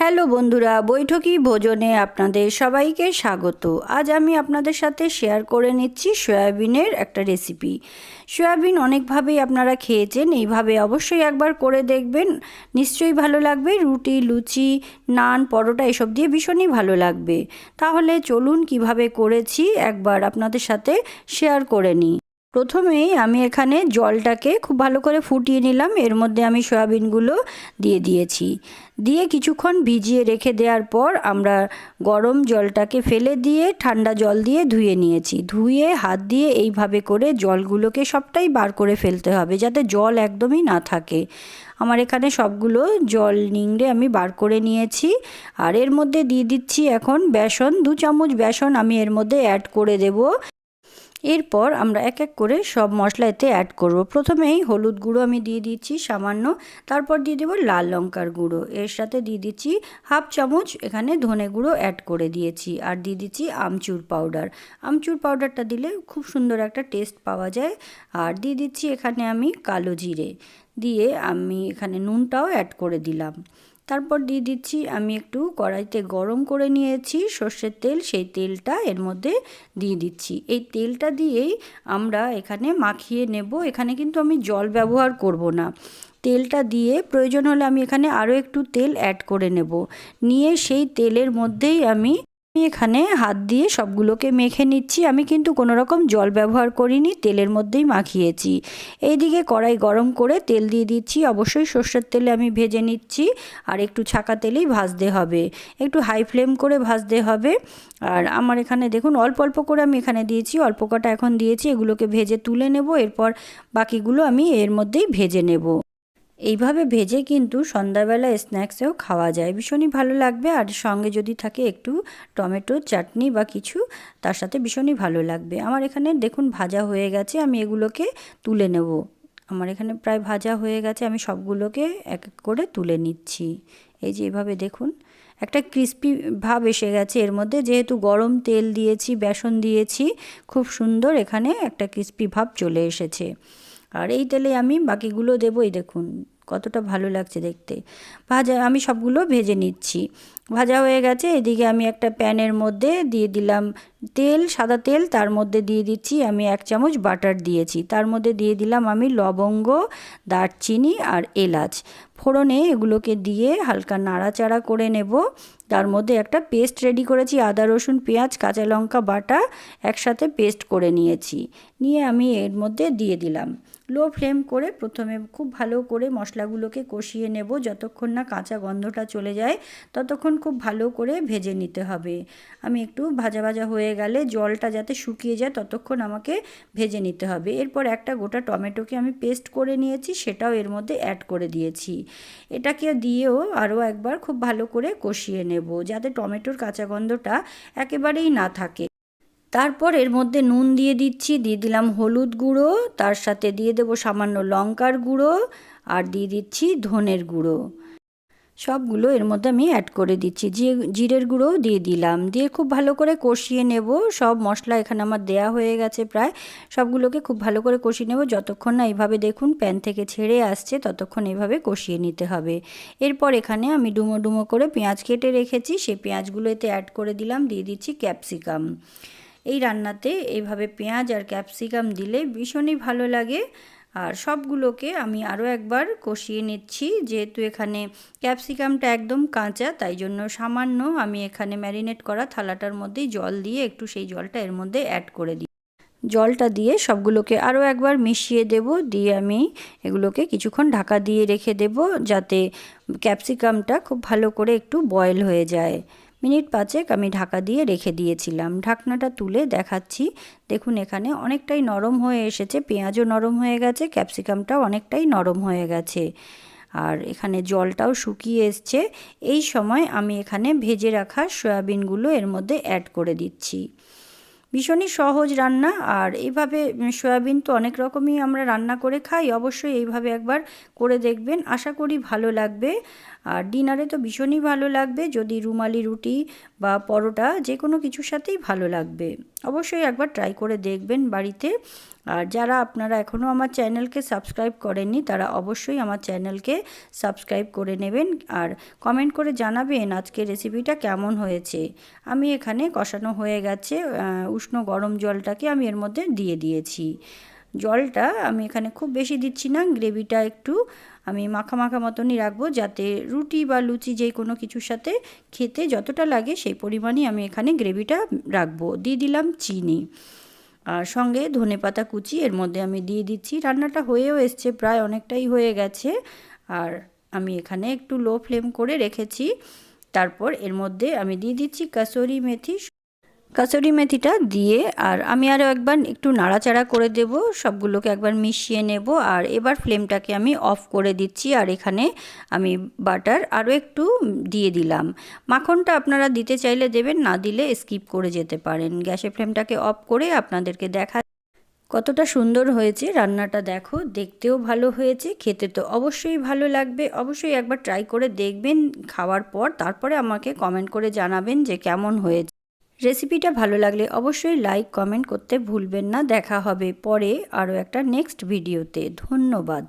Hello বন্ধুরা, বৈঠকি ভোজনে আপনাদের সবাইকে স্বাগত। আজ আমি আপনাদের সাথে শেয়ার করে নিচ্ছি সয়াবিনের একটা রেসিপি। সয়াবিন অনেকভাবেই আপনারা খেয়েছেন, এইভাবে অবশ্যই একবার করে দেখবেন। নিশ্চয়ই ভালো লাগবে, রুটি, লুচি, নান, পরোটা, এসব দিয়ে ভীষণই ভালো লাগবে। তাহলে চলুন কীভাবে করেছি একবার আপনাদের সাথে শেয়ার করে নিই। প্রথমেই আমি এখানে জলটাকে খুব ভালো করে ফুটিয়ে নিলাম। এর মধ্যে আমি সয়াবিনগুলো দিয়ে দিয়েছি। দিয়ে কিছুক্ষণ ভিজিয়ে রেখে দেওয়ার পর আমরা গরম জলটাকে ফেলে দিয়ে ঠান্ডা জল দিয়ে ধুয়ে নিয়েছি। ধুয়ে, হাত দিয়ে এইভাবে করে জলগুলোকে সবটাই বার করে ফেলতে হবে যাতে জল একদমই না থাকে। আমার এখানে সবগুলো জল নিংড়ে আমি বার করে নিয়েছি। আর এর মধ্যে দিয়ে দিচ্ছি এখন বেসন, দু চামচ বেসন আমি এর মধ্যে অ্যাড করে দেবো। এরপর আমরা এক এক করে সব মশলা এতে অ্যাড করব। প্রথমেই হলুদ গুঁড়ো আমি দিয়ে দিচ্ছি সামান্য, তারপর দিয়ে দেবো লাল লঙ্কার গুঁড়ো। এর সাথে দিয়ে দিচ্ছি হাফ চামচ এখানে ধনে গুঁড়ো অ্যাড করে দিয়েছি আর দিয়ে দিচ্ছি আমচুর পাউডার আমচুর পাউডারটা দিলে খুব সুন্দর একটা টেস্ট পাওয়া যায়। আর দিয়ে দিচ্ছি এখানে আমি কালো জিরে। দিয়ে আমি এখানে নুনটাও অ্যাড করে দিলাম। তারপর দিয়ে দিচ্ছি, আমি একটু কড়াইতে গরম করে নিয়েছি, সর্ষের তেল, সেই তেলটা এর মধ্যে দিয়ে দিচ্ছি। এই তেলটা দিয়েই আমরা এখানে মাখিয়ে নেব। এখানে কিন্তু আমি জল ব্যবহার করব না। তেলটা দিয়ে প্রয়োজন হলে আমি এখানে আরও একটু তেল অ্যাড করে নেব। নিয়ে সেই তেলের মধ্যেই আমি আমি এখানে হাত দিয়ে সবগুলোকে মেখে নিচ্ছি। আমি কিন্তু কোনো রকম জল ব্যবহার করিনি, তেলের মধ্যেই মাখিয়েছি। এইদিকে কড়াই গরম করে তেল দিয়ে দিচ্ছি। অবশ্যই সর্ষের তেলে আমি ভেজে নিচ্ছি আর একটু ছাকা তেলেই ভাজতে হবে। একটু হাই ফ্লেম করে ভাজতে হবে। আর আমার এখানে দেখুন, অল্প অল্প করে আমি এখানে দিয়েছি। অল্প কটা এখন দিয়েছি। এগুলোকে ভেজে তুলে নেব। এরপর বাকিগুলো আমি এর মধ্যেই ভেজে নেব। এইভাবে ভেজে কিন্তু সন্ধ্যাবেলা স্ন্যাক্সেও খাওয়া যায়। ভীষণই ভালো লাগবে। আর সঙ্গে যদি থাকে একটু টমেটো, চাটনি বা কিছু, তার সাথে ভীষণই ভালো লাগবে। আমার এখানে দেখুন ভাজা হয়ে গেছে, আমি এগুলোকে তুলে নেব। আমার এখানে প্রায় ভাজা হয়ে গেছে, আমি সবগুলোকে এক এক করে তুলে নিচ্ছি। এই যে এভাবে দেখুন, একটা ক্রিস্পি ভাব এসে গেছে এর মধ্যে। যেহেতু গরম তেল দিয়েছি, বেসন দিয়েছি, খুব সুন্দর এখানে একটা ক্রিস্পি ভাব চলে এসেছে। আর এই তেলে আমি বাকিগুলো দেবো এই দেখুন। কতটা ভালো লাগছে দেখতে। ভাজা আমি সবগুলো ভেজে নিচ্ছি। ভাজা হয়ে গেছে। এদিকে আমি একটা প্যানের মধ্যে দিয়ে দিলাম তেল, সাদা তেল। তার মধ্যে দিয়ে দিচ্ছি আমি এক চামচ বাটার দিয়েছি। তার মধ্যে দিয়ে দিলাম আমি লবঙ্গ, দারচিনি আর এলাচ। ফোড়নে এগুলোকে দিয়ে হালকা নাড়াচাড়া করে নেব। তার মধ্যে একটা পেস্ট রেডি করেছি, আদা, রসুন, পেঁয়াজ, কাঁচা লঙ্কা, বাটা একসাথে পেস্ট করে নিয়েছি। নিয়ে আমি এর মধ্যে দিয়ে দিলাম। লো ফ্লেম করে প্রথমে খুব ভালো করে মশলাগুলোকে কষিয়ে নেব। যতক্ষণ না কাঁচা গন্ধটা চলে যায়, ততক্ষণ খুব ভালো করে ভেজে নিতে হবে। আমি একটু ভাজা ভাজা হয়ে গেলে জলটা যাতে শুকিয়ে যায় ততক্ষণ আমাকে ভেজে নিতে হবে। এরপর একটা গোটা টমেটোকে আমি পেস্ট করে নিয়েছি, সেটাও এর মধ্যে অ্যাড করে দিয়েছি। এটাকে দিয়েও আরও একবার খুব ভালো করে কষিয়ে নেব, যাতে টমেটোর কাঁচা গন্ধটা একেবারেই না থাকে। তারপর এর মধ্যে নুন দিয়ে দিচ্ছি, দিয়ে দিলাম হলুদ গুঁড়ো, তার সাথে দিয়ে দেবো সামান্য লঙ্কার গুঁড়ো, আর দিয়ে দিচ্ছি ধনের গুঁড়ো। সবগুলো এর মধ্যে আমি অ্যাড করে দিচ্ছি। জিরের গুঁড়োও দিয়ে দিলাম। দিয়ে খুব ভালো করে কষিয়ে নেব। সব মশলা এখানে আমার দেয়া হয়ে গেছে প্রায়। সবগুলোকে খুব ভালো করে কষিয়ে নেব। যতক্ষণ না এইভাবে দেখুন প্যান থেকে ছেড়ে আসছে, ততক্ষণ এইভাবে কষিয়ে নিতে হবে। এরপর এখানে আমি ডুমো ডুমো করে পেঁয়াজ কেটে রেখেছি। সেই পেঁয়াজগুলো এতে অ্যাড করে দিলাম। দিয়ে দিচ্ছি ক্যাপসিকাম এই রান্নাতে এইভাবে পেঁয়াজ আর ক্যাপসিকাম দিলে ভীষণই ভালো লাগে। আর সবগুলোকে আমি আরও একবার কষিয়ে নিচ্ছি, যেহেতু এখানে ক্যাপসিকামটা একদম কাঁচা, তাই জন্য সামান্য আমি এখানে ম্যারিনেট করা থালাটার মধ্যেই জল দিয়ে একটু সেই জলটা এর মধ্যে অ্যাড করে দিই। জলটা দিয়ে সবগুলোকে আরও একবার মিশিয়ে দেব, দিয়ে আমি এগুলোকে কিছুক্ষণ ঢাকা দিয়ে রেখে দেব, যাতে ক্যাপসিকামটা খুব ভালো করে একটু বয়েল হয়ে যায়। মিনিট পাঁচেক আমি ঢাকা দিয়ে রেখে দিয়েছিলাম। ঢাকনাটা তুলে দেখাচ্ছি। দেখুন এখানে অনেকটাই নরম হয়ে এসেছে, পেঁয়াজও নরম হয়ে গেছে, ক্যাপসিকামটাও অনেকটাই নরম হয়ে গেছে। আর এখানে জলটাও শুকিয়ে এসছে। এই সময় আমি এখানে ভেজে রাখা সয়াবিনগুলো এর মধ্যে অ্যাড করে দিচ্ছি। ভীষণই সহজ রান্না, আর এইভাবে সয়াবিন তো অনেক রকমই আমরা রান্না করে খাই, অবশ্যই এইভাবে একবার করে দেখবেন। আশা করি ভালো লাগবে। আর ডিনারে তো ভীষণই ভালো লাগবে, যদি রুমালি রুটি বা পরোটা যে কোনো কিছুর সাথেই ভালো লাগবে। অবশ্যই একবার ট্রাই করে দেখবেন বাড়িতে। আর যারা আপনারা এখনও আমার চ্যানেলকে সাবস্ক্রাইব করেননি, তারা অবশ্যই আমার চ্যানেলকে সাবস্ক্রাইব করে নেবেন আর কমেন্ট করে জানাবেন আজকে রেসিপিটা কেমন হয়েছে। আমি এখানে কষানো হয়ে গেছে উষ্ণ গরম জলটাকে আমি এর মধ্যে দিয়ে দিয়েছি। জলটা আমি এখানে খুব বেশি দিচ্ছি না গ্রেভিটা একটু আমি মাখা মাখা মতনই রাখব যাতে রুটি বা লুচি যে কোনো কিছুর সাথে খেতে যতটা লাগে সেই পরিমাণই আমি এখানে গ্রেভিটা রাখব। দিয়ে দিলাম চিনি। আর সঙ্গে ধনে পাতা কুচি, এর মধ্যে আমি দিয়ে দিচ্ছি। রান্নাটা হয়েও এসছে, প্রায় অনেকটাই হয়ে গেছে। আর আমি এখানে একটু লো ফ্লেম করে রেখেছি। তারপর এর মধ্যে আমি দিয়ে দিচ্ছি কাসুরি মেথি। কাসুরি মেথিটা দিয়ে আর আমি আরও একবার একটু নাড়াচাড়া করে দেব, সবগুলোকে একবার মিশিয়ে নেব আর এবার ফ্লেমটাকে আমি অফ করে দিচ্ছি আর এখানে আমি বাটার আরও একটু দিয়ে দিলাম। মাখনটা আপনারা দিতে চাইলে দেবেন, না দিলে স্কিপ করে যেতে পারেন। গ্যাসের ফ্লেমটাকে অফ করে আপনাদেরকে দেখা কতটা সুন্দর হয়েছে। রান্নাটা দেখো, দেখতেও ভালো হয়েছে, খেতে তো অবশ্যই ভালো লাগবে। অবশ্যই একবার ট্রাই করে দেখবেন, খাওয়ার পর তারপরে আমাকে কমেন্ট করে জানাবেন যে কেমন হয়েছে। রেসিপিটা ভালো লাগলে অবশ্যই লাইক কমেন্ট করতে ভুলবেন না। দেখা হবে পরে আরও একটা নেক্সট ভিডিওতে ধন্যবাদ।